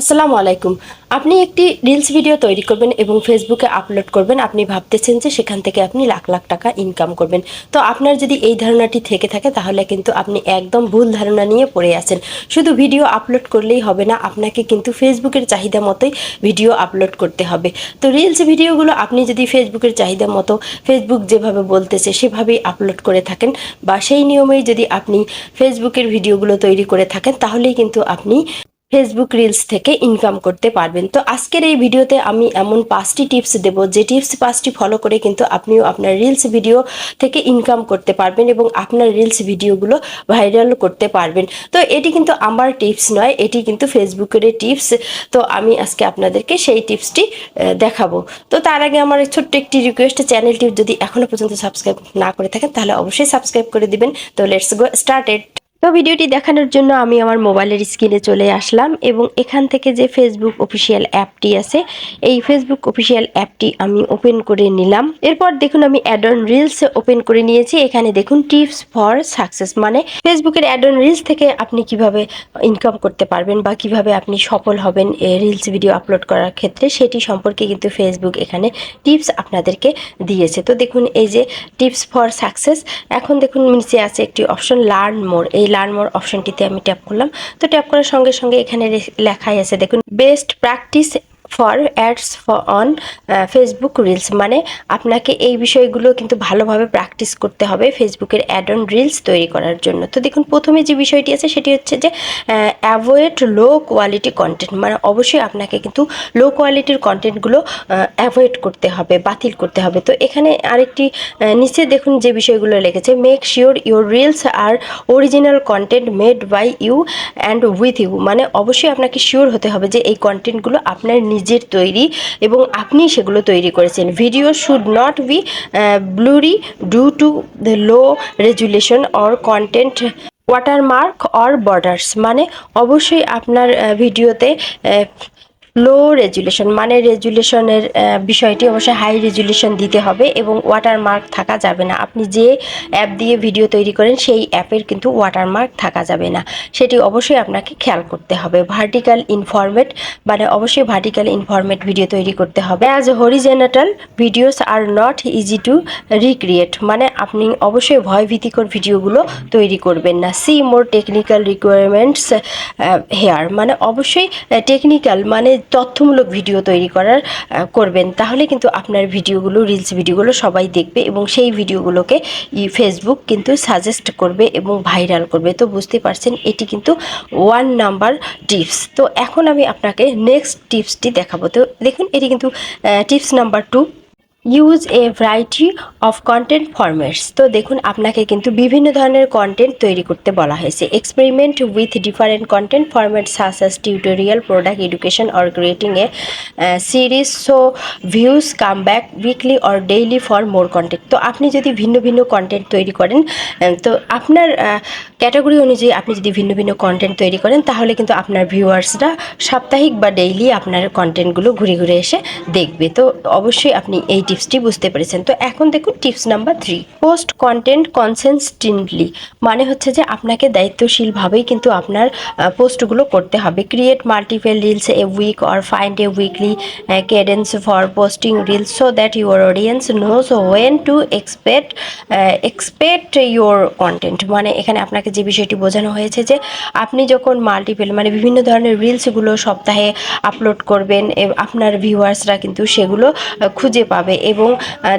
আসসালামু আলাইকুম। আপনি একটি রিলস ভিডিও তৈরি করবেন এবং ফেসবুকে আপলোড করবেন। আপনি ভাবতেছেন যে সেখান থেকে আপনি লাখ লাখ টাকা ইনকাম করবেন। তো আপনার যদি এই ধারণাটি থেকে থাকে, তাহলে কিন্তু আপনি একদম ভুল ধারণা নিয়ে পড়ে আছেন। শুধু ভিডিও আপলোড করলেই হবে না, আপনাকে কিন্তু ফেসবুকের চাহিদা মতোই ভিডিও আপলোড করতে হবে। তো রিলস ভিডিওগুলো আপনি যদি ফেসবুকের চাহিদা মতো ফেসবুক যেভাবে বলতেছে, সেভাবেই আপলোড করে থাকেন বা সেই নিয়মেই যদি আপনি ফেসবুকের ভিডিওগুলো তৈরি করে থাকেন, তাহলেই কিন্তু আপনি ফেসবুক রিলস থেকে ইনকাম করতে পারবেন। তো আজকের এই ভিডিওতে আমি এমন পাঁচটি টিপস দেব, যে টিপস পাঁচটি ফলো করে কিন্তু আপনিও আপনার রিলস ভিডিও থেকে ইনকাম করতে পারবেন এবং আপনার রিলস ভিডিওগুলো ভাইরাল করতে পারবেন। তো এটি কিন্তু আমার টিপস নয়, এটি কিন্তু ফেসবুকের টিপস তো আমি আজকে আপনাদেরকে সেই টিপসটি দেখাবো। তো তার আগে আমার ছোট্ট একটি রিকোয়েস্ট চ্যানেলটি যদি এখনও পর্যন্ত সাবস্ক্রাইব না করে থাকেন, তাহলে অবশ্যই সাবস্ক্রাইব করে দিবেন। তো লেটস গো স্টার্টেড তো ভিডিওটি দেখানোর জন্য আমি আমার মোবাইলের স্ক্রিনে চলে আসলাম এবং এখান থেকে যে ফেসবুক অফিসিয়াল অ্যাপটি আছে, এই ফেসবুক অফিসিয়াল অ্যাপটি আমি ওপেন করে নিলাম। এরপর দেখুন আমি অ্যাডন রিলস ওপেন করে নিয়েছি। এখানে দেখুন টিপস ফর সাকসেস মানে ফেসবুকের অ্যাডন রিলস থেকে আপনি কীভাবে ইনকাম করতে পারবেন বা কীভাবে আপনি সফল হবেন রিলস ভিডিও আপলোড করার ক্ষেত্রে, সেটি সম্পর্কে কিন্তু ফেসবুক এখানে টিপস আপনাদেরকে দিয়েছে। তো দেখুন এই যে টিপস ফর সাকসেস এখন দেখুন নিচে আছে একটি অপশন লার্ন মোর এই লার্ন মোর অপশনটিতে আমি ট্যাপ করলাম। তো ট্যাপ করার সঙ্গে সঙ্গে এখানে লেখাই আছে, দেখুন, best practice for ads on Facebook reels মানে আপনাকে এই বিষয়গুলো কিন্তু ভালোভাবে প্র্যাকটিস করতে হবে ফেসবুকের অ্যাড অন রিলস তৈরি করার জন্য। তো দেখুন, প্রথমে যে বিষয়টি আছে সেটি হচ্ছে যে অ্যাভয়েড লো কোয়ালিটি কন্টেন্ট মানে অবশ্যই আপনাকে কিন্তু লো কোয়ালিটির কন্টেন্টগুলো অ্যাভয়েড করতে হবে, বাতিল করতে হবে। তো এখানে আরেকটি নিচে দেখুন যে বিষয়গুলো লেগেছে। Make sure your reels are original content made by you and with you মানে অবশ্যই আপনাকে শিওর হতে হবে যে এই কন্টেন্টগুলো আপনার নিজের তৈরি এবং আপনি সেগুলো তৈরি করেছেন। Video should not be blurry due to the low resolution or content watermark or borders মানে অবশ্যই আপনার ভিডিওতে লো রেজুলেশন মানে রেজুলেশনের বিষয়টি অবশ্যই হাই রেজুলেশন দিতে হবে এবং ওয়াটারমার্ক থাকা যাবে না। আপনি যে অ্যাপ দিয়ে ভিডিও তৈরি করেন, সেই অ্যাপের কিন্তু ওয়াটারমার্ক থাকা যাবে না। সেটি অবশ্যই আপনাকে খেয়াল করতে হবে। ভার্টিক্যাল ইনফরমেট মানে অবশ্যই ভার্টিক্যাল ইনফরমেট ভিডিও তৈরি করতে হবে। As horizontal videos are not easy to recreate মানে আপনি অবশ্যই ভয়ভীতিকর ভিডিওগুলো তৈরি করবেন না। See more technical requirements here মানে অবশ্যই টেকনিক্যাল মানে তথ্যমূলক ভিডিও তৈরি করার করবেন। তাহলে কিন্তু আপনার ভিডিওগুলো রিলস ভিডিওগুলো সবাই দেখবে এবং সেই ভিডিওগুলোকে ফেসবুক কিন্তু সাজেস্ট করবে এবং ভাইরাল করবে। তো বুঝতে পারছেন, এটি কিন্তু ওয়ান নাম্বার টিপস তো এখন আমি আপনাকে নেক্সট টিপসটি দেখাবো। তো দেখুন, এটি কিন্তু tips number two use a variety of content formats তো দেখুন, আপনাকে কিন্তু বিভিন্ন ধরনের কন্টেন্ট তৈরি করতে বলা হয়েছে। Experiment with different content format such as tutorial product education or creating a series so views come back weekly or daily for more content তো আপনি যদি ভিন্ন ভিন্ন কন্টেন্ট তৈরি করেন তো আপনার ক্যাটাগরি অনুযায়ী আপনি যদি ভিন্ন ভিন্ন কন্টেন্ট তৈরি করেন, তাহলে কিন্তু আপনার ভিউয়ার্সরা সাপ্তাহিক বা ডেইলি আপনার কন্টেন্টগুলো ঘুরে ঘুরে এসে দেখবে। তো অবশ্যই আপনি এই টিপসটি বুঝতে পেরেছেন। তো এখন দেখুন tips number three post content consistently মানে হচ্ছে যে আপনাকে দায়িত্বশীলভাবেই কিন্তু আপনার পোস্টগুলো করতে হবে। Create multiple reels a week or find a weekly cadence for posting reels so that your audience knows when to expect expect your content মানে এখানে আপনাকে যে বিষয়টি বোঝানো হয়েছে যে আপনি যখন মাল্টিপল মানে বিভিন্ন ধরনের রিলসগুলো সপ্তাহে আপলোড করবেন আপনার ভিউয়ার্সরা কিন্তু সেগুলো খুঁজে পাবে এবং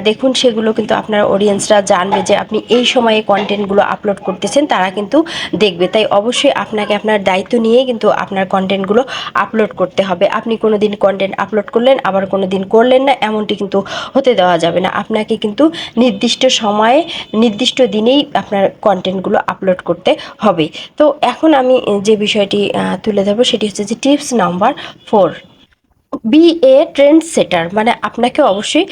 দেখুন সেগুলো কিন্তু আপনার অডিয়েন্সরা জানবে যে আপনি এই সময়ে কন্টেন্টগুলো আপলোড করতেছেন, তারা কিন্তু দেখবে। তাই অবশ্যই আপনাকে আপনার দায়িত্ব নিয়ে কিন্তু আপনার কন্টেন্টগুলো আপলোড করতে হবে। আপনি কোনো দিন কন্টেন্ট আপলোড করলেন, আবার কোনো দিন করলেন না, এমনটি কিন্তু হতে দেওয়া যাবে না। আপনাকে কিন্তু নির্দিষ্ট সময়ে, নির্দিষ্ট দিনেই আপনার কন্টেন্টগুলো আপলোড করতে হবে। তো এখন আমি যে বিষয়টি তুলে ধরবো সেটি হচ্ছে যে tips number four be a trendsetter মানে আপনাকে অবশ্যই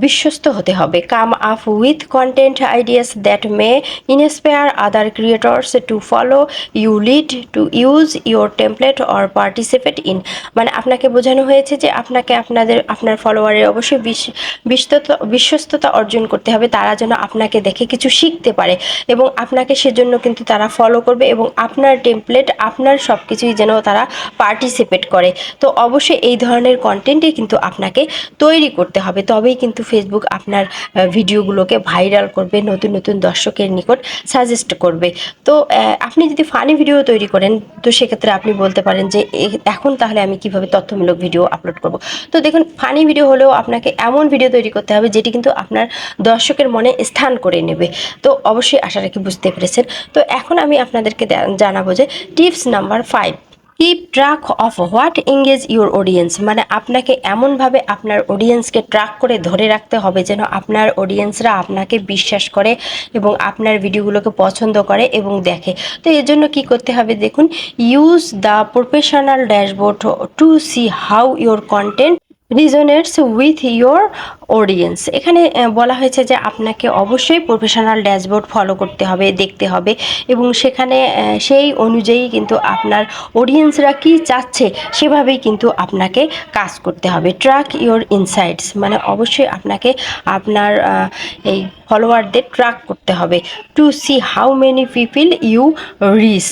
বিশ্বস্ত হতে হবে। Come up with content ideas that may inspire other creators to follow you lead to use your template or participate in মানে আপনাকে বোঝানো হয়েছে যে আপনাকে আপনাদের, আপনার ফলোয়ারের অবশ্যই বিশ- বিশ্বস্ত বিশ্বস্ততা অর্জন করতে হবে, তারা যেন আপনাকে দেখে কিছু শিখতে পারে। এবং আপনাকে সেজন্য কিন্তু তারা ফলো করবে এবং আপনার টেমপ্লেট আপনার সব কিছুই যেন তারা পার্টিসিপেট করে। তো অবশ্যই এই ধরনের কন্টেন্টই কিন্তু আপনাকে তৈরি করতে হবে। তবেই কিন্তু ফেসবুক আপনার ভিডিওগুলোকে ভাইরাল করবে, নতুন নতুন দর্শকের নিকট সাজেস্ট করবে। তো আপনি যদি ফানি ভিডিও তৈরি করেন, তো সেক্ষেত্রে আপনি বলতে পারেন যে এখন তাহলে আমি কীভাবে তথ্যমূলক ভিডিও আপলোড করব? তো দেখুন ফানি ভিডিও হলেও আপনাকে এমন ভিডিও তৈরি করতে হবে, যেটি কিন্তু আপনার দর্শকের মনে স্থান করে নেবে। তো অবশ্যই আশা রাখি বুঝতে পেরেছেন। তো এখন আমি আপনাদেরকে জানাব যে tips number five keep track of what engage your audience মানে আপনাকে এমনভাবে আপনার অডিয়েন্সকে ট্র্যাক করে ধরে রাখতে হবে যেন আপনার অডিয়েন্সরা আপনাকে বিশ্বাস করে এবং আপনার ভিডিওগুলোকে পছন্দ করে এবং দেখে। তো এর জন্য কি করতে হবে দেখুন use the professional dashboard to see how your content resonates with your audience এখানে বলা হয়েছে যে আপনাকে অবশ্যই প্রফেশনাল ড্যাশবোর্ড ফলো করতে হবে, দেখতে হবে এবং সেখানে সেই অনুযায়ী কিন্তু আপনার অডিয়েন্সরা কি চাচ্ছে সেভাবেই কিন্তু আপনাকে কাজ করতে হবে। ট্র্যাক ইয়োর ইনসাইটস মানে অবশ্যই আপনাকে আপনার এই ফলোয়ারদের ট্র্যাক করতে হবে। To see how many people you reach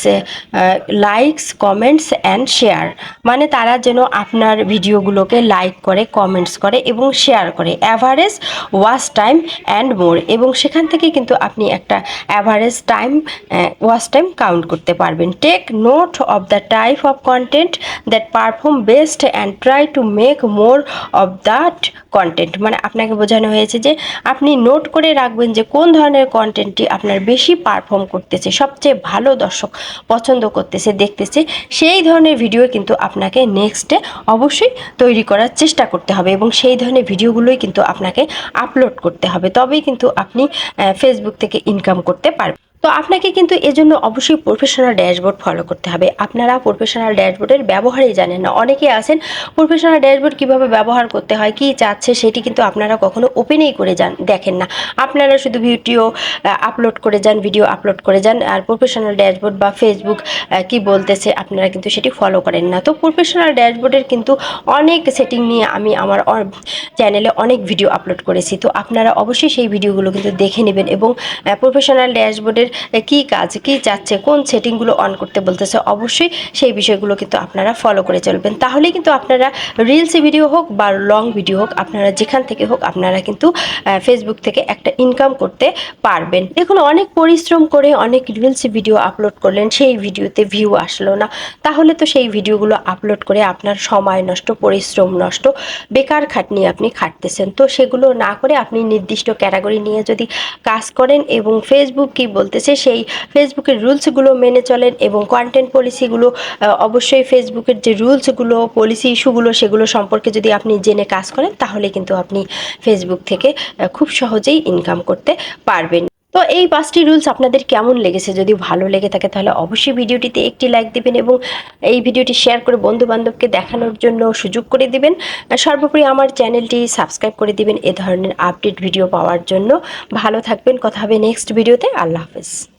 likes comments and share মানে তারা যেন আপনার ভিডিওগুলোকে লাইক করে কমেন্টস করে এবং শেয়ার করে। Average watch time and more এবং সেখান থেকে কিন্তু আপনি একটা average time watch time count করতে পারবেন। Take note of the type of content that perform best and try to make more of that content মানে আপনাকে বোঝানো হয়েছে যে আপনি নোট করে রাখবেন যে কোন ধরনের কন্টেন্টটি আপনার বেশি পারফর্ম করতেছে, সবচেয়ে ভালো দর্শক পছন্দ করতেছে, দেখতেছে, সেই ধরনের ভিডিও কিন্তু আপনাকে নেক্সটে অবশ্যই তৈরি করার চেষ্টা করতে হবে এবং সেই ধরনের ভিডিওগুলোই কিন্তু আপনাকে আপলোড করতে হবে। তবেই কিন্তু আপনি ফেসবুক থেকে ইনকাম করতে পারবেন। তো আপনাকে কিন্তু এজন্য অবশ্যই প্রফেশনাল ড্যাশবোর্ড ফলো করতে হবে। আপনারা প্রফেশনাল ড্যাশবোর্ডের ব্যবহারই জানেন না। অনেকে আছেন প্রফেশনাল ড্যাশবোর্ড কীভাবে ব্যবহার করতে হয়, কি চাচ্ছে সেটি কিন্তু আপনারা কখনো ওপেনেই করে যান, দেখেন না। আপনারা শুধু ভিডিও আপলোড করে যান ভিডিও আপলোড করে যান, আর প্রফেশনাল ড্যাশবোর্ড বা ফেসবুক কি বলতেছে আপনারা কিন্তু সেটি ফলো করেন না। তো প্রফেশনাল ড্যাশবোর্ডের কিন্তু অনেক সেটিং নিয়ে আমি আমার চ্যানেলে অনেক ভিডিও আপলোড করেছি। তো আপনারা অবশ্যই সেই ভিডিওগুলো কিন্তু দেখে নেবেন এবং প্রফেশনাল ড্যাশবোর্ডের কি কাজ, কি চাচ্ছে কোন সেটিংগুলো অন করতে বলতেছে, অবশ্যই সেই বিষয়গুলো কিন্তু আপনারা ফলো করে চলবেন। তাহলেই কিন্তু আপনারা রিলস ভিডিও হোক বা লং ভিডিও হোক, আপনারা যেখান থেকে হোক আপনারা কিন্তু ফেসবুক থেকে একটা ইনকাম করতে পারবেন। দেখুন, অনেক পরিশ্রম করে অনেক রিলস ভিডিও আপলোড করলেন, সেই ভিডিওতে ভিউ আসলো না। তাহলে তো সেই ভিডিওগুলো আপলোড করে আপনার সময় নষ্ট, পরিশ্রম নষ্ট, বেকার খাটনি আপনি খাটতেছেন। তো সেগুলো না করে আপনি নির্দিষ্ট ক্যাটাগরি নিয়ে যদি কাজ করেন এবং ফেসবুক কি বলতেছে সেই ফেসবুকের রুলসগুলো মেনে চলেন এবং কন্টেন্ট পলিসিগুলো অবশ্যই ফেসবুকের যে রুলসগুলো পলিসি ইস্যুগুলো সেগুলো সম্পর্কে যদি আপনি জেনে কাজ করেন, তাহলে কিন্তু আপনি ফেসবুক থেকে খুব সহজেই ইনকাম করতে পারবেন। তো এই পাঁচটি রুলস আপনাদের কেমন লেগেছে? যদি ভালো লেগে থাকে তাহলে অবশ্যই ভিডিওটিতে একটি লাইক দিবেন এবং এই ভিডিওটি শেয়ার করে বন্ধু বান্ধবকে দেখানোর জন্য সুযোগ করে দিবেন। সর্বোপরি আমার চ্যানেলটি সাবস্ক্রাইব করে দিবেন এ ধরনের আপডেট ভিডিও পাওয়ার জন্য। ভালো থাকবেন, কথা হবে নেক্সট ভিডিওতে আল্লাহ হাফেজ।